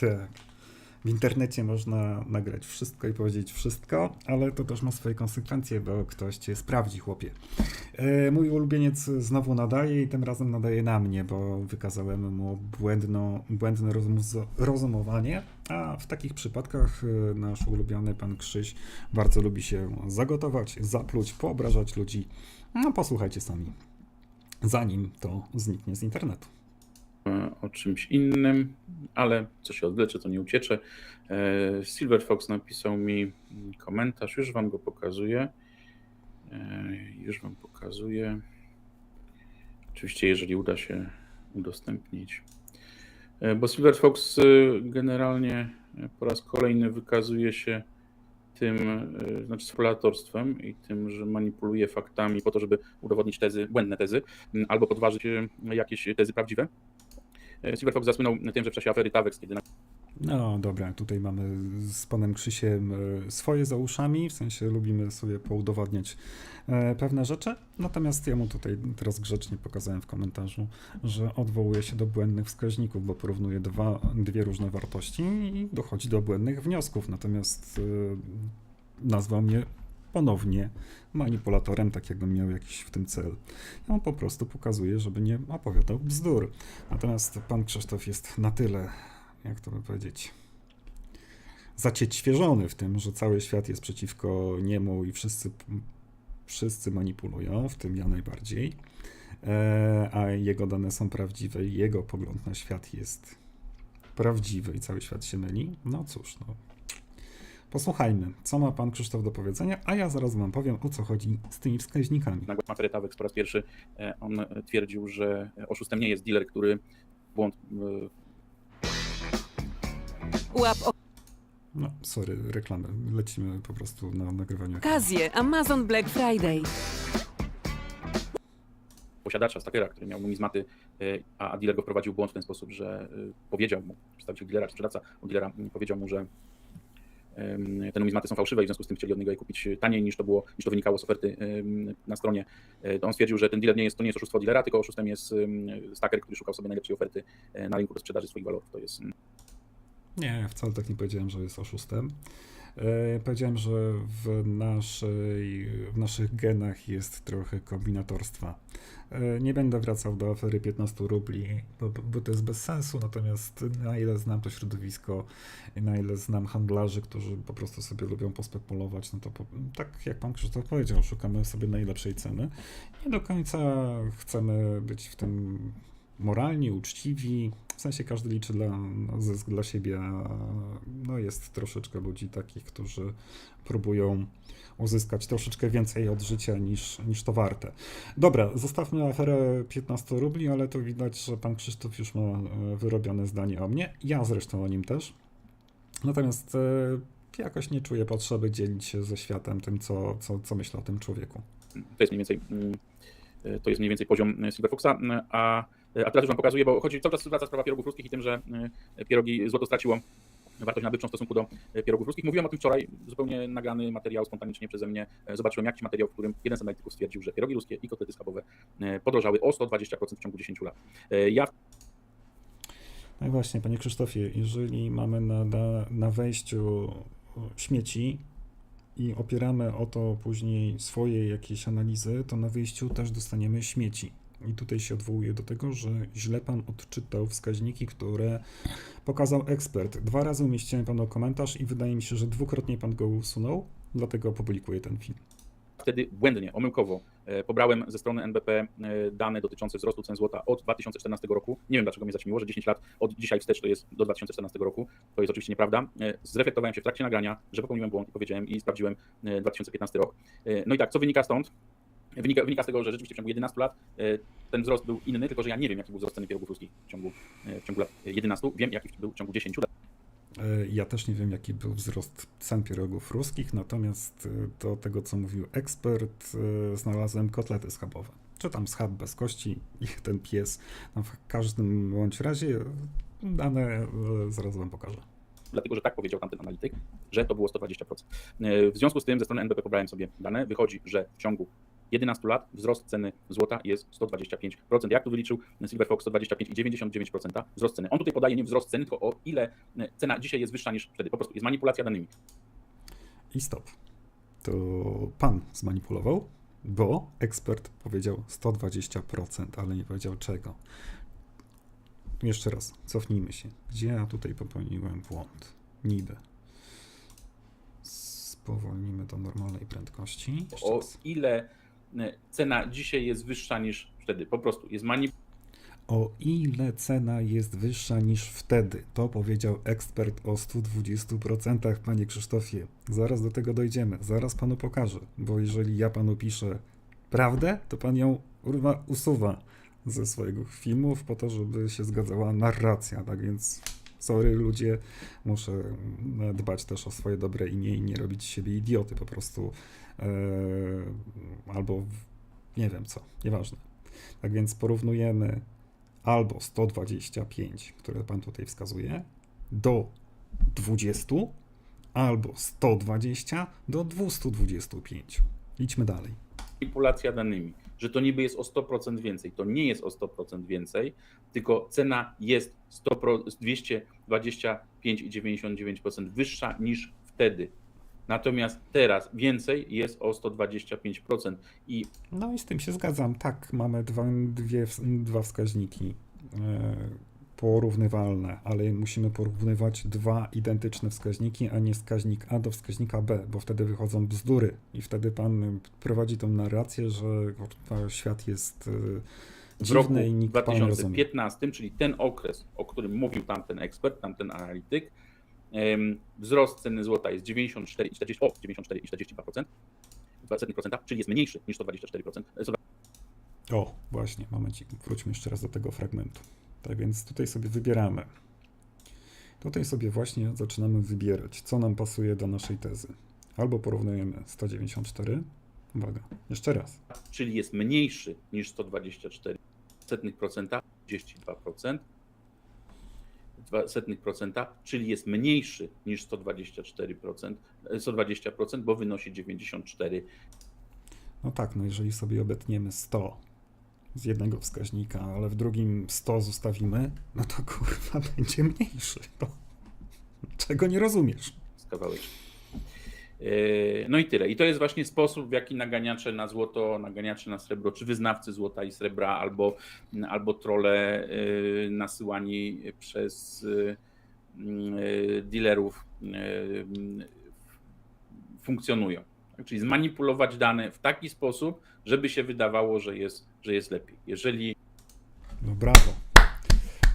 Tak. W internecie można nagrać wszystko i powiedzieć wszystko, ale to też ma swoje konsekwencje, bo ktoś cię sprawdzi, chłopie. E, mój ulubieniec znowu nadaje i tym razem nadaje na mnie, bo wykazałem mu błędno, błędne rozum- rozumowanie, a w takich przypadkach e, nasz ulubiony pan Krzyś bardzo lubi się zagotować, zapluć, poobrażać ludzi. No posłuchajcie sami, zanim to zniknie z internetu. E, o czymś innym, ale co się odwlecze, to nie uciecze. E, Silver Fox napisał mi komentarz, już wam go pokazuję. E, Już wam pokazuję. Oczywiście, jeżeli uda się udostępnić. Bo Silver Fox generalnie po raz kolejny wykazuje się tym, znaczy spekulatorstwem i tym, że manipuluje faktami po to, żeby udowodnić tezy, błędne tezy, albo podważyć jakieś tezy prawdziwe. E, Silver Fox zasłynął tym, że w czasie afery Tavex, kiedy No dobra, tutaj mamy z panem Krzysiem e, swoje za uszami, w sensie lubimy sobie poudowadniać e, pewne rzeczy, natomiast ja mu tutaj teraz grzecznie pokazałem w komentarzu, że odwołuje się do błędnych wskaźników, bo porównuje dwa, dwie różne wartości i dochodzi do błędnych wniosków, natomiast e, nazwał mnie ponownie manipulatorem, tak jakbym miał jakiś w tym cel. Ja po prostu pokazuję, żeby nie opowiadał bzdur. Natomiast pan Krzysztof jest na tyle jak to by powiedzieć, zaciećwierzony w tym, że cały świat jest przeciwko niemu i wszyscy, wszyscy manipulują, w tym ja najbardziej, e, a jego dane są prawdziwe jego pogląd na świat jest prawdziwy i cały świat się myli. No cóż, no. Posłuchajmy, co ma pan Krzysztof do powiedzenia, a ja zaraz wam powiem, o co chodzi z tymi wskaźnikami. nagłos afery Tavex po raz pierwszy e, on twierdził, że oszustem nie jest dealer, który błąd e, Łap No, sorry, reklamy. Lecimy po prostu na nagrywaniu. okazję. Amazon Black Friday. posiadacza, stakera, który miał numizmaty, e, a dealer go wprowadził w błąd w ten sposób, że powiedział mu, przedstawiciel dealera, sprzedawca u dealera powiedział mu, że te numizmaty są fałszywe i w związku z tym chcieli od niego je kupić taniej niż to było, niż to wynikało z oferty na stronie. E, To on stwierdził, że ten dealer nie jest, to nie jest oszustwo dealera, tylko oszustem jest staker, który szukał sobie najlepszej oferty e, na rynku do sprzedaży swoich walorów. To jest mm, Nie, wcale tak nie powiedziałem, że jest oszustem. E, Powiedziałem, że w, naszej, w naszych genach jest trochę kombinatorstwa. E, Nie będę wracał do afery 15 rubli, bo, bo to jest bez sensu, natomiast na ile znam to środowisko, i na ile znam handlarzy, którzy po prostu sobie lubią pospekulować, no to po, tak jak pan Krzysztof powiedział, szukamy sobie najlepszej ceny. Nie do końca chcemy być w tym moralni, uczciwi. W sensie każdy liczy dla, no, zysk dla siebie. No jest troszeczkę ludzi takich, którzy próbują uzyskać troszeczkę więcej od życia niż, niż to warte. Dobra, zostawmy aferę 15 rubli, ale to widać, że pan Krzysztof już ma e, wyrobione zdanie o mnie. Ja zresztą o nim też. Natomiast e, jakoś nie czuję potrzeby dzielić się ze światem tym, co, co, co myślę o tym człowieku. to jest mniej więcej mm, e, to jest mniej więcej poziom Silver Foxa, mm, a, a teraz już wam pokazuję, bo chodzi cały czas wraca sprawa pierogów ruskich i tym, że e, pierogi złoto straciło wartość nabywczą w stosunku do e, pierogów ruskich. Mówiłem o tym wczoraj, zupełnie nagrany materiał spontanicznie przeze mnie. E, Zobaczyłem jakiś materiał, w którym jeden z analityków stwierdził, że pierogi ruskie i kotlety schabowe e, podrożały o 120% w ciągu 10 lat. E, Ja No i właśnie, panie Krzysztofie, jeżeli mamy na, na, na wejściu śmieci i opieramy o to później swoje jakieś analizy, to na wyjściu też dostaniemy śmieci. I tutaj się odwołuję do tego, że źle pan odczytał wskaźniki, które pokazał ekspert. Dwa razy umieściłem panu komentarz i wydaje mi się, że dwukrotnie pan go usunął, dlatego opublikuję ten film. wtedy błędnie, omyłkowo e, pobrałem ze strony NBP e, dane dotyczące wzrostu cen złota od 2014 roku. Nie wiem, dlaczego mnie zaćmiło, że 10 lat od dzisiaj wstecz to jest do 2014 roku. To jest oczywiście nieprawda. E, Zreflektowałem się w trakcie nagrania, że popełniłem błąd i powiedziałem i sprawdziłem e, 2015 rok. No i tak, co wynika stąd? Wynika, wynika z tego, że rzeczywiście w ciągu 11 lat e, ten wzrost był inny, tylko że ja nie wiem, jaki był wzrost ceny pierogów ruskich w ciągu, e, w ciągu lat 11. Wiem, jaki był w ciągu 10 lat. E, Ja też nie wiem, jaki był wzrost cen pierogów ruskich, natomiast do tego, co mówił ekspert, znalazłem kotlety schabowe. Czy tam schab bez kości i ten pies. No w każdym bądź razie dane zaraz wam pokażę. dlatego że tak powiedział tamten analityk, że to było 120%. E, W związku z tym ze strony NBP pobrałem sobie dane. Wychodzi, że w ciągu 11 lat wzrost ceny złota jest 125%. Jak tu wyliczył Silver Fox 125 i 99% wzrost ceny. On tutaj podaje nie wzrost ceny, tylko o ile cena dzisiaj jest wyższa niż wtedy. Po prostu jest manipulacja danymi. I stop. To pan zmanipulował, bo ekspert powiedział 120%, ale nie powiedział czego. Jeszcze raz, cofnijmy się. Gdzie ja tutaj popełniłem błąd? Niby. Spowolnimy do normalnej prędkości. Jeszcze O raz. ile cena dzisiaj jest wyższa niż wtedy. Po prostu jest manipulacja O ile cena jest wyższa niż wtedy, to powiedział ekspert o 120%, panie Krzysztofie. Zaraz do tego dojdziemy, zaraz panu pokażę, bo jeżeli ja panu piszę prawdę, to pan ją usuwa ze swojego filmów po to, żeby się zgadzała narracja, tak więc sorry ludzie, muszę mm, dbać też o swoje dobre imię i nie robić siebie idioty po prostu e, albo nie wiem co, nieważne. Tak więc porównujemy albo 125, które pan tutaj wskazuje, do 20, albo 120 do 225. Idźmy dalej. manipulacja danymi, że to niby jest o 100% więcej. To nie jest o 100% więcej, tylko cena jest 100 pro- 225,99% wyższa niż wtedy. Natomiast teraz więcej jest o 125% i No i z tym się zgadzam. Tak, mamy dwa, dwie, dwa wskaźniki e, porównywalne, ale musimy porównywać dwa identyczne wskaźniki, a nie wskaźnik A do wskaźnika B, bo wtedy wychodzą bzdury i wtedy pan prowadzi tą narrację, że świat jest e, w roku dziwny i nikt pana nie rozumie. 2015, czyli ten okres, o którym mówił tamten ekspert, tamten analityk, wzrost ceny złota jest 94,40, o 94,42%, 2%, czyli jest mniejszy niż 124%. e, O, właśnie, momencik, wróćmy jeszcze raz do tego fragmentu. Tak więc tutaj sobie wybieramy. Tutaj sobie właśnie zaczynamy wybierać, co nam pasuje do naszej tezy. Albo porównujemy 194, uwaga, jeszcze raz, czyli jest mniejszy niż 124 setnych procenta, 32%, dwa setnych procenta, czyli jest mniejszy niż 124%, e, 120%, bo wynosi 94. no tak, no jeżeli sobie obetniemy 100 z jednego wskaźnika, ale w drugim 100 zostawimy, no to kurwa będzie mniejszy. No. Czego nie rozumiesz? Yy, No i tyle. I to jest właśnie sposób, w jaki naganiacze na złoto, naganiacze na srebro, czy wyznawcy złota i srebra, albo, albo trole yy, nasyłani przez yy, dealerów funkcjonują. Tak? Czyli zmanipulować dane w taki sposób, żeby się wydawało, że jest, że jest lepiej. Jeżeli No brawo.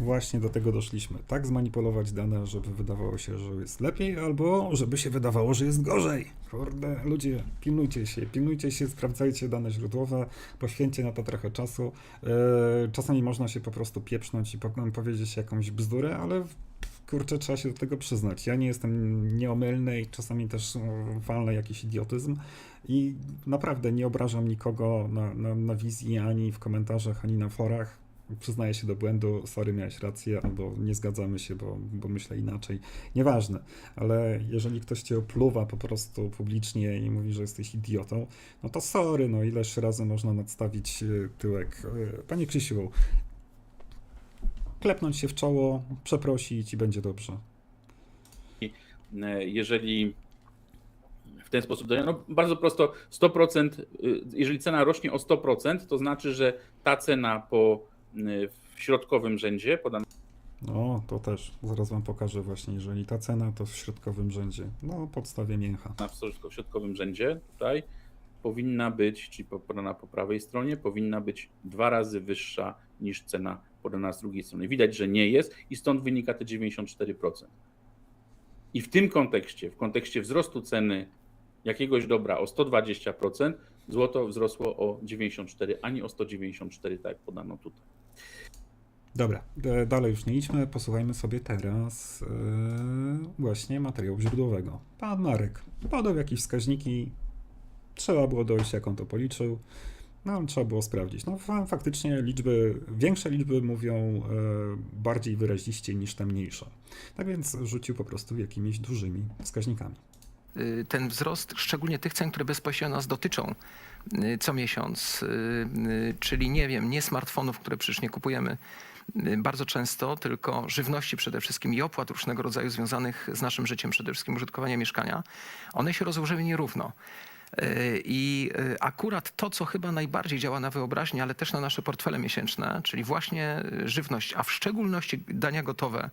Właśnie do tego doszliśmy. Tak zmanipulować dane, żeby wydawało się, że jest lepiej, albo żeby się wydawało, że jest gorzej. Kurde, ludzie, pilnujcie się, pilnujcie się, sprawdzajcie dane źródłowe, poświęćcie na to trochę czasu. Yy, czasami można się po prostu pieprznąć i po- powiedzieć jakąś bzdurę, ale kurczę, trzeba się do tego przyznać. Ja nie jestem nieomylny i czasami też yy, walnę jakiś idiotyzm i naprawdę nie obrażam nikogo na, na, na wizji, ani w komentarzach, ani na forach przyznaję się do błędu, sorry, miałeś rację, albo nie zgadzamy się, bo, bo myślę inaczej. Nieważne, ale jeżeli ktoś cię opluwa po prostu publicznie i mówi, że jesteś idiotą, no to sorry, no ileż razy można nadstawić e, tyłek. E, Panie Krzysiu, klepnąć się w czoło, przeprosić i będzie dobrze. E, jeżeli w ten sposób, no bardzo prosto, 100%, y, jeżeli cena rośnie o 100%, to znaczy, że ta cena po, y, w środkowym rzędzie, podana No, to też zaraz wam pokażę właśnie, jeżeli ta cena to w środkowym rzędzie, no podstawie mięcha. w w środkowym rzędzie, tutaj, powinna być, czyli po- podana po prawej stronie, powinna być dwa razy wyższa niż cena podana z drugiej strony. Widać, że nie jest i stąd wynika te 94%. I w tym kontekście, w kontekście wzrostu ceny jakiegoś dobra o 120%, złoto wzrosło o 94, a nie o 194, tak jak podano tutaj. Dobra, dalej już nie idźmy, posłuchajmy sobie teraz e, właśnie materiału źródłowego. Pan Marek podał jakieś wskaźniki, trzeba było dojść, jak on to policzył, no trzeba było sprawdzić. No fa- faktycznie liczby, większe liczby mówią e, bardziej wyraziście niż te mniejsze. Tak więc rzucił po prostu jakimiś dużymi wskaźnikami. y, ten wzrost, szczególnie tych cen, które bezpośrednio nas dotyczą y, co miesiąc, y, czyli nie wiem, nie smartfonów, które przecież nie kupujemy bardzo często, tylko żywności przede wszystkim i opłat różnego rodzaju związanych z naszym życiem, przede wszystkim użytkowania mieszkania, one się rozłożyły nierówno. Y, I y, akurat to, co chyba najbardziej działa na wyobraźnię, ale też na nasze portfele miesięczne, czyli właśnie y, żywność, a w szczególności dania gotowe,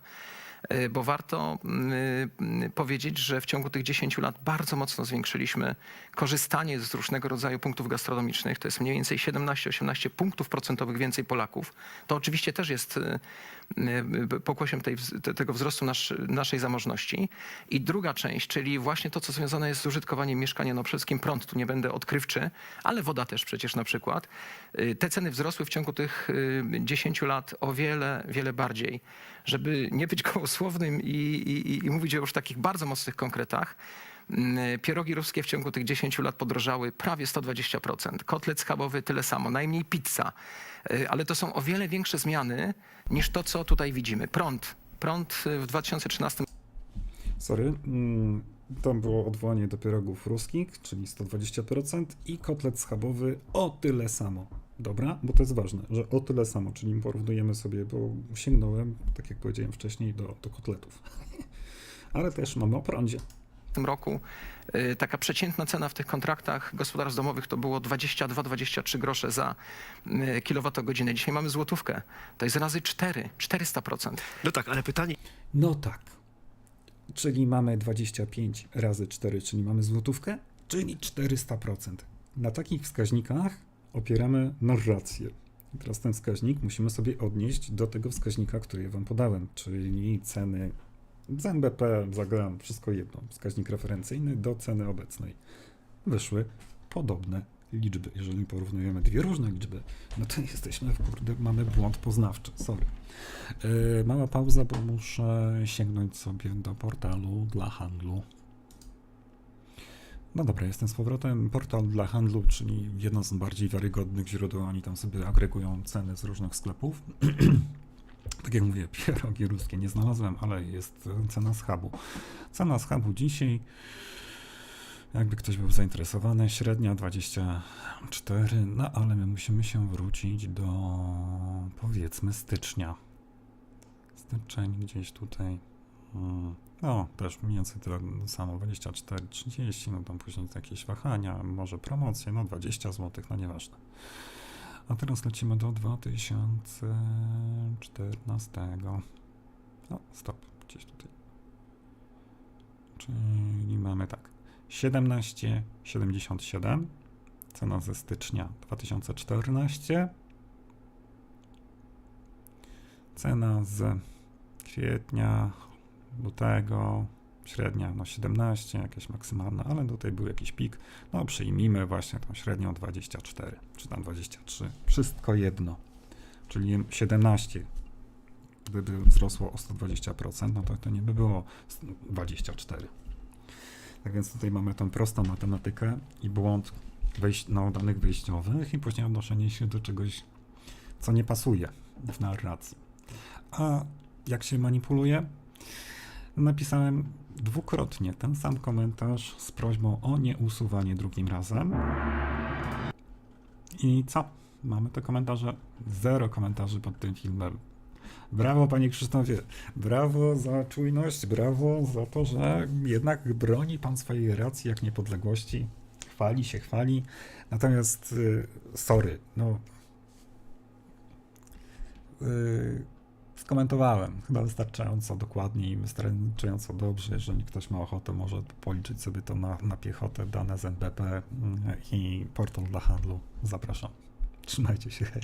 bo warto y, y, powiedzieć, że w ciągu tych 10 lat bardzo mocno zwiększyliśmy korzystanie z różnego rodzaju punktów gastronomicznych. To jest mniej więcej 17-18 punktów procentowych więcej Polaków. To oczywiście też jest y, y, pokłosiem tej, tego wzrostu nasz, naszej zamożności. I druga część, czyli właśnie to, co związane jest z użytkowaniem mieszkania, no przede wszystkim prąd, tu nie będę odkrywczy, ale woda też przecież na przykład. Te ceny wzrosły w ciągu tych y, 10 lat o wiele, wiele bardziej. Żeby nie być gołosłownym i, i, i mówić o już takich bardzo mocnych konkretach, mm, pierogi ruskie w ciągu tych 10 lat podrożały prawie 120%. Kotlet schabowy tyle samo, najmniej pizza. Y, Ale to są o wiele większe zmiany niż to, co tutaj widzimy. Prąd. Prąd y, w 2013 Sorry. mm, Tam było odwołanie do pierogów ruskich, czyli 120% i kotlet schabowy o tyle samo. Dobra, bo to jest ważne, że o tyle samo, czyli porównujemy sobie, bo sięgnąłem, tak jak powiedziałem wcześniej, do, do kotletów. Ale też mamy o prądzie. tym roku y, taka przeciętna cena w tych kontraktach gospodarstw domowych to było 22-23 grosze za y, kilowatogodzinę. Dzisiaj mamy złotówkę. To jest razy 4, 400%. No tak, ale pytanie, No tak. Czyli mamy 25 razy 4, czyli mamy złotówkę, czyli 400%. Na takich wskaźnikach opieramy narrację. I teraz ten wskaźnik musimy sobie odnieść do tego wskaźnika, który wam podałem, czyli ceny z NBP za gram, wszystko jedno, wskaźnik referencyjny do ceny obecnej. Wyszły podobne liczby. Jeżeli porównujemy dwie różne liczby, no to jesteśmy, w kurde, mamy błąd poznawczy, sorry. Yy, mała pauza, bo muszę sięgnąć sobie do portalu dla handlu. No dobra, jestem z powrotem. Portal dla handlu, czyli jedno z bardziej wiarygodnych źródeł. Oni tam sobie agregują ceny z różnych sklepów. tak jak mówię, pierogi ruskie nie znalazłem, ale jest cena z hubu. Cena z hubu dzisiaj, jakby ktoś był zainteresowany, średnia 24, no ale my musimy się wrócić do powiedzmy stycznia. Styczeń gdzieś tutaj. Mm, No, też mniej więcej tyle samo, 24, 30, no tam później jakieś wahania, może promocje, no 20 zł, no nieważne. A teraz lecimy do 2014. O, stop, gdzieś tutaj. Czyli mamy tak. 17,77 cena ze stycznia 2014 cena z kwietnia lutego średnia no 17 jakieś maksymalna, ale tutaj był jakiś pik. No przyjmijmy właśnie tą średnią 24 czy tam 23 wszystko jedno. Czyli 17 gdyby wzrosło o 120% no to to nie by było 24 tak więc tutaj mamy tą prostą matematykę i błąd wejś- no, danych wejściowych i później odnoszenie się do czegoś, co nie pasuje w narracji. A jak się manipuluje? Napisałem dwukrotnie ten sam komentarz z prośbą o nieusuwanie drugim razem. I co? Mamy te komentarze? Zero komentarzy pod tym filmem. Brawo, panie Krzysztofie. Brawo za czujność, brawo za to, że jednak broni pan swojej racji jak niepodległości. Chwali się, chwali. Natomiast, y, sorry, no. y, skomentowałem chyba wystarczająco dokładnie i wystarczająco dobrze. Jeżeli ktoś ma ochotę, może policzyć sobie to na, na piechotę, dane z NBP i portal dla handlu. Zapraszam. Trzymajcie się, hej.